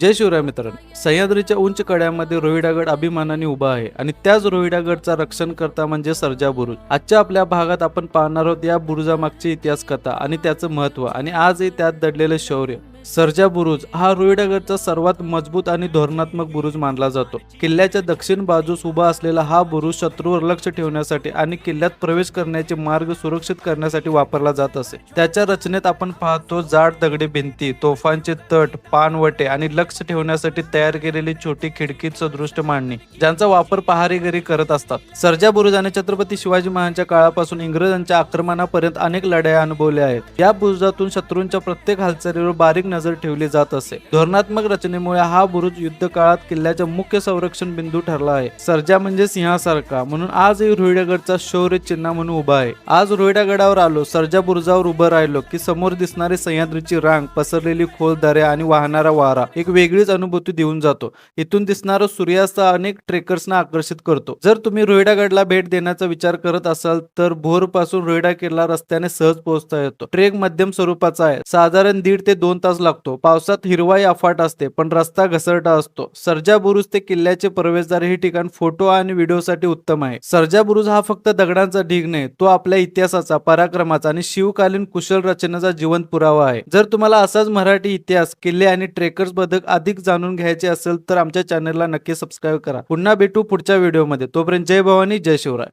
जय शिवराय मित्रांनो. सह्याद्रीच्या उंच कड्यामध्ये रोहिडागड अभिमानाने उभा आहे आणि त्याच रोहिडागडचा रक्षण करता म्हणजे सर्जा बुरुज. आजच्या आपल्या भागात आपण पाहणार आहोत या बुरुजामागची इतिहास कथा आणि त्याचं महत्त्व आणि आजही त्यात दडलेलं शौर्य. सर्जा बुरुज हा रोहिडागडचा सर्वात मजबूत आणि धोरणात्मक बुरुज मानला जातो. किल्ल्याच्या दक्षिण बाजूस उभा असलेला हा बुरुज शत्रूवर लक्ष ठेवण्यासाठी आणि किल्ल्यात प्रवेश करण्याचे मार्ग सुरक्षित करण्यासाठी वापरला जात असे. त्याच्या रचनेत आपण पाहतो जाड दगडी भिंती तोफांचे तट पानवटे आणि लक्ष ठेवण्यासाठी तयार केलेली छोटी खिडकी सदृष्ट मांडणी ज्यांचा वापर पहारेकरी करत असतात. सर्जा बुरुजाने छत्रपती शिवाजी महाराजांच्या काळापासून इंग्रजांच्या आक्रमणापर्यंत अनेक लढाया अनुभवल्या आहेत. या बुरुजातून शत्रूंच्या प्रत्येक हालचालीवर बारीक नजर ठेवली जात असे. धोरणात्मक रचनेमुळे हा बुरुज युद्ध काळात किल्ल्याच्या मुख्य संरक्षण बिंदू ठरला आहे. सर्जा म्हणजे सिंहासारखा म्हणून आजही रोहिडागडचा शौर्य चिन्ह म्हणून उभा आहे. आज रोहिडागडावर आलो सर्जा बुरुजावर उभं राहिलो की समोर दिसणारी सह्याद्रीची रांग पसरलेली खोल दऱ्या आणि वाहणारा वारा एक वेगळीच अनुभूती देऊन जातो. इथून दिसणारा सूर्यास्त अनेक ट्रेकर्सना आकर्षित करतो. जर तुम्ही रोहिडागडला भेट देण्याचा विचार करत असाल तर भोरपासून रोहिडा किल्ला रस्त्याने सहज पोहोचता येतो. ट्रेक मध्यम स्वरूपाचा आहे. साधारण दीड ते दोन तास लागतो. पावसात हिरवाई अफाट असते पण रस्ता घसरटा असतो. सर्जा बुरुज ते किल्ल्याचे प्रवेशद्वार हे ठिकाण फोटो आणि व्हिडिओसाठी उत्तम आहे. सर्जा बुरुज हा फक्त दगडांचा ढीग नाही तो आपल्या इतिहासाचा पराक्रमाचा आणि शिवकालीन कुशल रचनेचा जिवंत पुरावा आहे. जर तुम्हाला असाच मराठी इतिहास किल्ले आणि ट्रेकर्सबद्दल अधिक जाणून घ्यायचे असेल तर आमच्या चॅनलला नक्की सबस्क्राईब करा. पुन्हा भेटू पुढच्या व्हिडिओमध्ये. तोपर्यंत जय भवानी जय शिवराय.